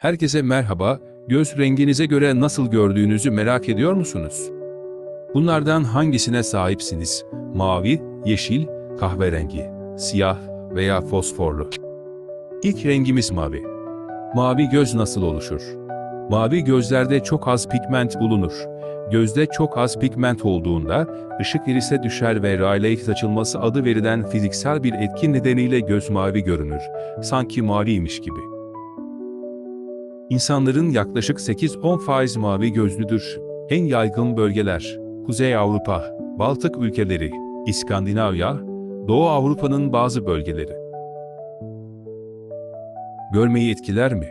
Herkese merhaba, göz renginize göre nasıl gördüğünüzü merak ediyor musunuz? Bunlardan hangisine sahipsiniz? Mavi, yeşil, kahverengi, siyah veya fosforlu. İlk rengimiz mavi. Mavi göz nasıl oluşur? Mavi gözlerde çok az pigment bulunur. Gözde çok az pigment olduğunda, ışık irise düşer ve Rayleigh saçılması adı verilen fiziksel bir etki nedeniyle göz mavi görünür. Sanki maviymiş gibi. İnsanların yaklaşık 8-10 faiz mavi gözlüdür. En yaygın bölgeler, Kuzey Avrupa, Baltık ülkeleri, İskandinavya, Doğu Avrupa'nın bazı bölgeleri. Görmeyi etkiler mi?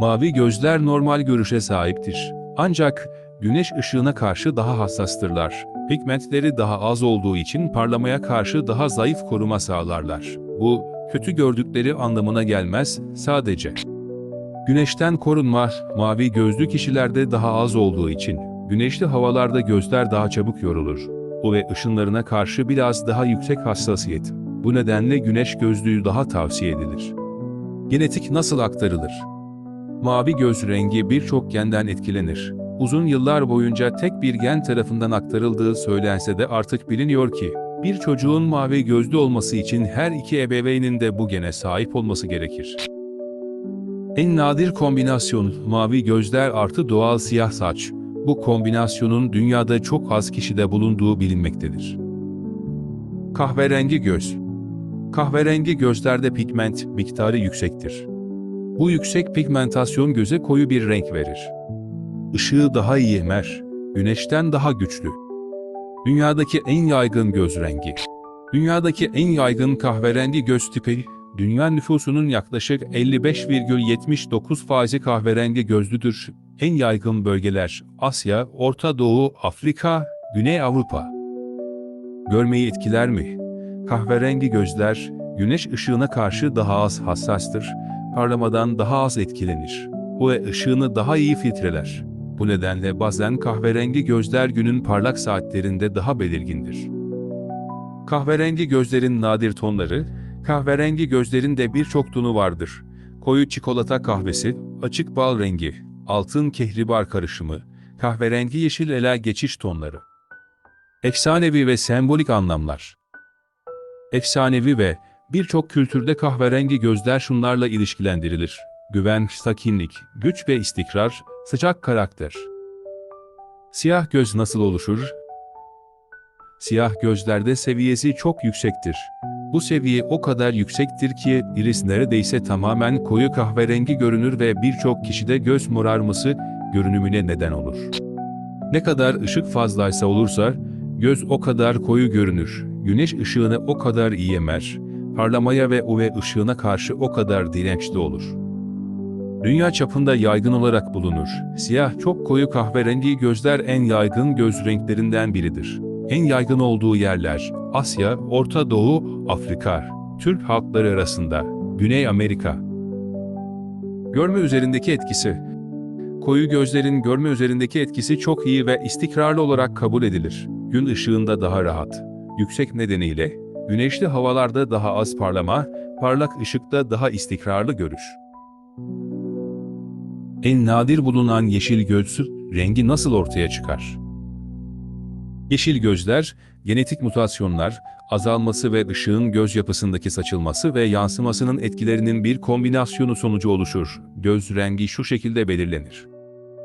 Mavi gözler normal görüşe sahiptir. Ancak güneş ışığına karşı daha hassastırlar. Pigmentleri daha az olduğu için parlamaya karşı daha zayıf koruma sağlarlar. Bu, kötü gördükleri anlamına gelmez, sadece. Güneşten korunma, mavi gözlü kişilerde daha az olduğu için, güneşli havalarda gözler daha çabuk yorulur. O ve ışınlarına karşı biraz daha yüksek hassasiyet. Bu nedenle güneş gözlüğü daha tavsiye edilir. Genetik nasıl aktarılır? Mavi göz rengi birçok genden etkilenir. Uzun yıllar boyunca tek bir gen tarafından aktarıldığı söylense de artık biliniyor ki, bir çocuğun mavi gözlü olması için her iki ebeveynin de bu gene sahip olması gerekir. En nadir kombinasyon mavi gözler artı doğal siyah saç. Bu kombinasyonun dünyada çok az kişide bulunduğu bilinmektedir. Kahverengi göz. Kahverengi gözlerde pigment miktarı yüksektir. Bu yüksek pigmentasyon göze koyu bir renk verir. Işığı daha iyi emer, güneşten daha güçlü. Dünyadaki en yaygın göz rengi. Dünyadaki en yaygın kahverengi göz tipi, dünya nüfusunun yaklaşık 55,79 faizi kahverengi gözlüdür. En yaygın bölgeler Asya, Orta Doğu, Afrika, Güney Avrupa. Görmeyi etkiler mi? Kahverengi gözler, güneş ışığına karşı daha az hassastır, parlamadan daha az etkilenir. Bu ve ışığını daha iyi filtreler. Bu nedenle bazen kahverengi gözler günün parlak saatlerinde daha belirgindir. Kahverengi gözlerin nadir tonları, kahverengi gözlerin de birçok tonu vardır. Koyu çikolata kahvesi, açık bal rengi, altın kehribar karışımı, kahverengi yeşil ela geçiş tonları. Efsanevi ve sembolik anlamlar. Efsanevi ve birçok kültürde kahverengi gözler şunlarla ilişkilendirilir. Güven, sakinlik, güç ve istikrar, sıcak karakter. Siyah göz nasıl oluşur? Siyah gözlerde seviyesi çok yüksektir. Bu seviye o kadar yüksektir ki iris neredeyse tamamen koyu kahverengi görünür ve birçok kişide göz morarması görünümüne neden olur. Ne kadar ışık fazlaysa olursa göz o kadar koyu görünür. Güneş ışığını o kadar iyi emer. Parlamaya ve UV ışığına karşı o kadar dirençli olur. Dünya çapında yaygın olarak bulunur. Siyah çok koyu kahverengi gözler en yaygın göz renklerinden biridir. En yaygın olduğu yerler Asya, Orta Doğu, Afrika, Türk halkları arasında, Güney Amerika. Görme üzerindeki etkisi Koyu gözlerin görme üzerindeki etkisi çok iyi ve istikrarlı olarak kabul edilir. Gün ışığında daha rahat. Yüksek nedeniyle, güneşli havalarda daha az parlama, parlak ışıkta daha istikrarlı görüş. En nadir bulunan yeşil göz rengi nasıl ortaya çıkar? Yeşil gözler, genetik mutasyonlar, azalması ve ışığın göz yapısındaki saçılması ve yansımasının etkilerinin bir kombinasyonu sonucu oluşur. Göz rengi şu şekilde belirlenir.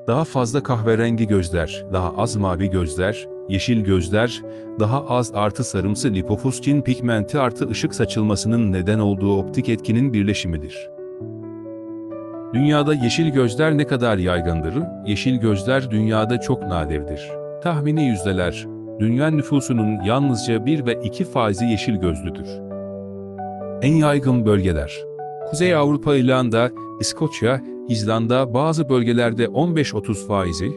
Daha fazla kahverengi gözler, daha az mavi gözler, yeşil gözler, daha az artı sarımsı lipofuscin pigmenti artı ışık saçılmasının neden olduğu optik etkinin birleşimidir. Dünyada yeşil gözler ne kadar yaygındır? Yeşil gözler dünyada çok nadirdir. Tahmini yüzdeler, dünya nüfusunun yalnızca 1 ve 2 faizi yeşil gözlüdür. En yaygın bölgeler Kuzey Avrupa, İrlanda, İskoçya, İzlanda bazı bölgelerde 15-30 faizi,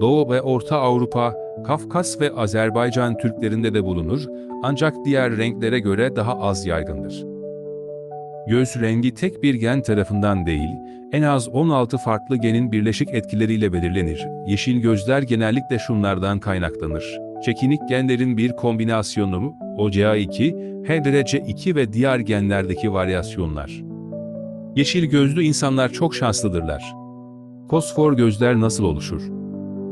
Doğu ve Orta Avrupa, Kafkas ve Azerbaycan Türklerinde de bulunur ancak diğer renklere göre daha az yaygındır. Göz rengi tek bir gen tarafından değil, en az 16 farklı genin birleşik etkileriyle belirlenir. Yeşil gözler genellikle şunlardan kaynaklanır. Çekinik genlerin bir kombinasyonu, OCA2, HDRC2 ve diğer genlerdeki varyasyonlar. Yeşil gözlü insanlar çok şanslıdırlar. Fosfor gözler nasıl oluşur?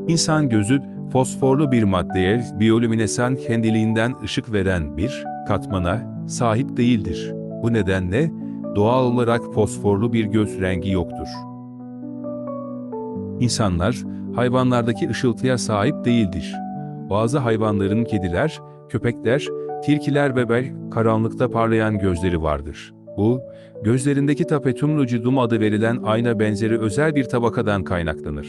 İnsan gözü fosforlu bir maddeye biyolüminesan kendiliğinden ışık veren bir katmana sahip değildir. Bu nedenle doğal olarak fosforlu bir göz rengi yoktur. İnsanlar hayvanlardaki ışıltıya sahip değildir. Bazı hayvanların kediler, köpekler, tilkiler ve bel karanlıkta parlayan gözleri vardır. Bu, gözlerindeki tapetum lucidum adı verilen ayna benzeri özel bir tabakadan kaynaklanır.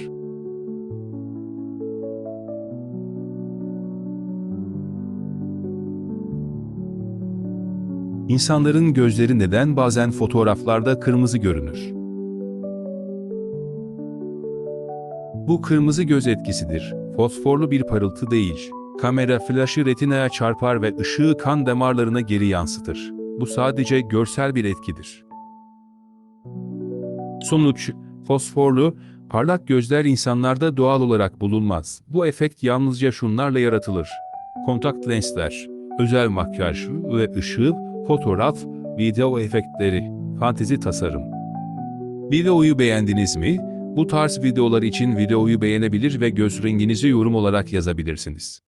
İnsanların gözleri neden bazen fotoğraflarda kırmızı görünür? Bu kırmızı göz etkisidir. Fosforlu bir parıltı değil. Kamera flaşı retinaya çarpar ve ışığı kan damarlarına geri yansıtır. Bu sadece görsel bir etkidir. Sonuç, fosforlu, parlak gözler insanlarda doğal olarak bulunmaz. Bu efekt yalnızca şunlarla yaratılır. Kontakt lensler, özel makyaj ve ışığı, fotoğraf, video efektleri, fantezi tasarım. Videoyu beğendiniz mi? Bu tarz videolar için videoyu beğenebilir ve göz renginizi yorum olarak yazabilirsiniz.